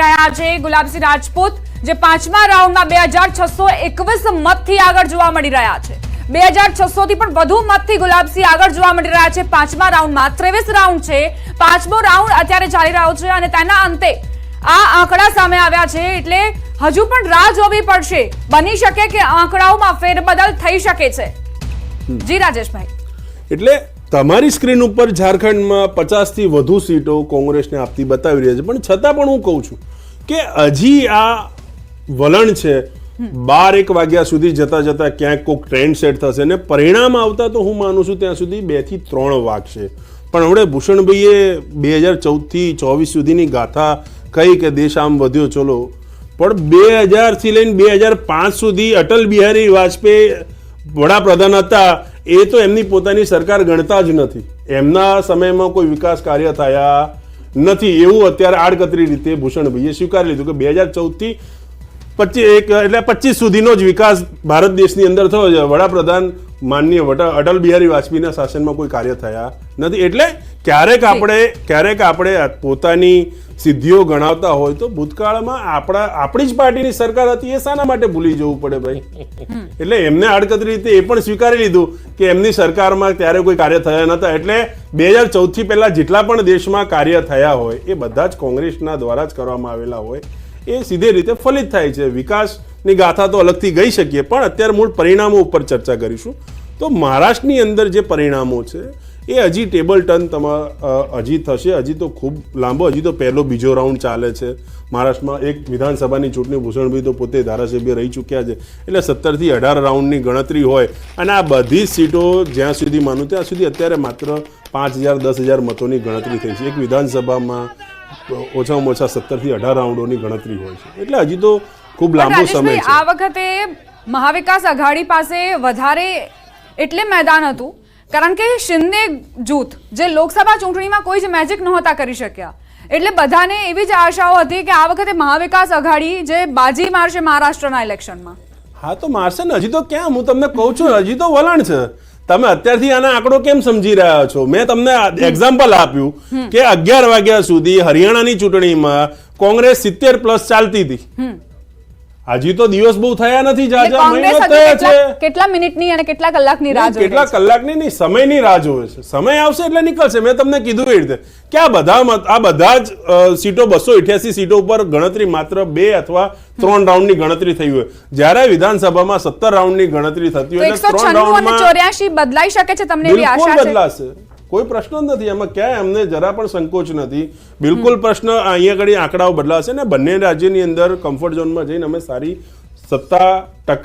રહ્યા છે ગુલાબસિંહ રાજપૂત, જે પાંચમા રાઉન્ડમાં બે હજાર છસો એકવીસ મતથી આગળ જોવા મળી રહ્યા છે. બે હજાર છસો થી પણ વધુ મતથી ગુલાબસિંહ આગળ જોવા મળી રહ્યા છે. પાંચમા રાઉન્ડમાં ત્રેવીસ રાઉન્ડ છે. પાંચમો રાઉન્ડ અત્યારે ચાલી રહ્યો છે અને તેના અંતે આ આંકડા સામે આવ્યા છે. એટલે હજુ પણ રાહ જોવી પડશે. બની શકે કે આંકડાઓમાં ફેરબદલ થઈ શકે છે. જી રાજેશભાઈ. એટલે તમારી સ્ક્રીન ઉપર ઝારખંડમાં પચાસથી વધુ સીટો કોંગ્રેસને આપતી બતાવી રહ્યા છે. પણ છતાં પણ હું કહું છું કે હજી આ વલણ છે, બાર એક વાગ્યા સુધી જતા જતા ક્યાંક કોઈક ટ્રેન્ડ સેટ થશે ને પરિણામ આવતા તો હું માનું છું ત્યાં સુધી બેથી ત્રણ વાગશે. પણ હવે ભૂષણભાઈએ બે હજાર ચૌદથી ચોવીસ સુધીની ગાથા કહી કે દેશ આમ વધ્યો, ચલો. પણ બે હજારથી લઈને બે હજાર પાંચ સુધી અટલ બિહારી વાજપેયી વડાપ્રધાન હતા એ તો એમની પોતાની સરકાર ગણતા જ નથી. એમના સમયમાં કોઈ વિકાસ કાર્ય થયા નથી. એવું અત્યારે આડકતરી રીતે ભૂષણભાઈએ સ્વીકારી લીધું કે બે હજાર ચૌદથી પચીસ એક એટલે પચીસ સુધીનો જ વિકાસ ભારત દેશની અંદર થયો છે. વડાપ્રધાન માનનીય વડા અટલ બિહારી વાજપેયીના શાસનમાં કોઈ કાર્ય થયા નથી. એટલે ક્યારેક આપણે ક્યારેક આપણે પોતાની સિદ્ધિઓ ગણાવતા હોય તો ભૂતકાળમાં આપણા આપણી જ પાર્ટીની સરકાર હતી એ શાના માટે ભૂલી જવું પડે ભાઈ. એટલે એમને આડકતરી રીતે એ પણ સ્વીકારી લીધું કે એમની સરકારમાં ત્યારે કોઈ કાર્ય થયા નહોતા એટલે બે હજાર ચૌદથી પહેલાં જેટલા પણ દેશમાં કાર્ય થયા હોય એ બધા જ કોંગ્રેસના દ્વારા જ કરવામાં આવેલા હોય એ સીધી રીતે ફલિત થાય છે. વિકાસની ગાથા તો અલગથી ગઈ શકીએ, પણ અત્યારે મૂળ પરિણામો ઉપર ચર્ચા કરીશું. તો મહારાષ્ટ્રની અંદર જે પરિણામો છે, એ હજી ટેબલ ટર્ન તમારા હજી થશે. હજી તો ખૂબ લાંબો, હજી તો પહેલો બીજો રાઉન્ડ ચાલે છે. મહારાષ્ટ્રમાં એક વિધાનસભાની ચૂંટણી, ભૂષણભાઈ તો પોતે ધારાસભ્ય રહી ચૂક્યા છે. એટલે સત્તરથી અઢાર રાઉન્ડની ગણતરી હોય. અને આ બધી સીટો જ્યાં સુધી માનું ત્યાં સુધી અત્યારે માત્ર પાંચ હજાર, દસ હજાર મતોની ગણતરી થઈ છે. એક વિધાનસભામાં ઓછામાં ઓછા સત્તરથી અઢાર રાઉન્ડોની ગણતરી હોય છે. એટલે હજી તો ખૂબ લાંબો સમય છે. આ વખતે મહાવિકાસ આઘાડી પાસે વધારે એટલે મેદાન હતું કારણ કે શિંદે જૂથ જે લોકસભા ચૂંટણીમાં કોઈ જ મેજિક નહોતા કરી શક્યા. એટલે બધાને એવી જ આશાઓ હતી કે આ વખતે મહાવિકાસ આઘાડી જે બાજી મારશે મહારાષ્ટ્રના ઇલેક્શનમાં. હા તો મારશે ને. હજી તો ક્યાં? હું તમને કહું છું હજી તો વલણ છે. તમે અત્યારથી આના આંકડો કેમ સમજી રહ્યા છો? મેં તમને એક્ઝામ્પલ આપ્યું કે અગિયાર વાગ્યા સુધી હરિયાણાની ચૂંટણીમાં કોંગ્રેસ સિત્તેર પ્લસ ચાલતી હતી. હજી તો દિવસ બહુ થયા નથી જાજા કોંગ્રેસ થયા છે. કેટલા મિનિટ મિનિટની અને કેટલા કલાકની રાહ જોઈ કેટલા? કલાકની નહીં સમયની રાહ જોવે છે. સમય આવશે એટલે નીકળશે. મેં તમને કીધું એ રીતે કે આ બધા મત- આ બધા જ સીટો બસો ઇઠ્યાસી સીટો ઉપર ગણતરી માત્ર બે અથવા ત્રણ રાઉન્ડની ગણતરી થઈ હોય. જ્યારે વિધાનસભામાં સત્તર રાઉન્ડની ગણતરી થતી હોય ત્રણ રાઉન્ડ રાઉન્ડમાં બદલાઈ શકે છે તમને બિલકુલ બદલાશે. કોઈ પ્રશ્ન જ નથી. એમાં ક્યાંય અમને જરા પણ સંકોચ નથી. બિલકુલ પ્રશ્ન અહીંયા આગળ આંકડાઓ બદલાશે ને બંને રાજ્યની અંદર કમ્ફર્ટ ઝોનમાં જઈને અમે સારી સત્તા ટકા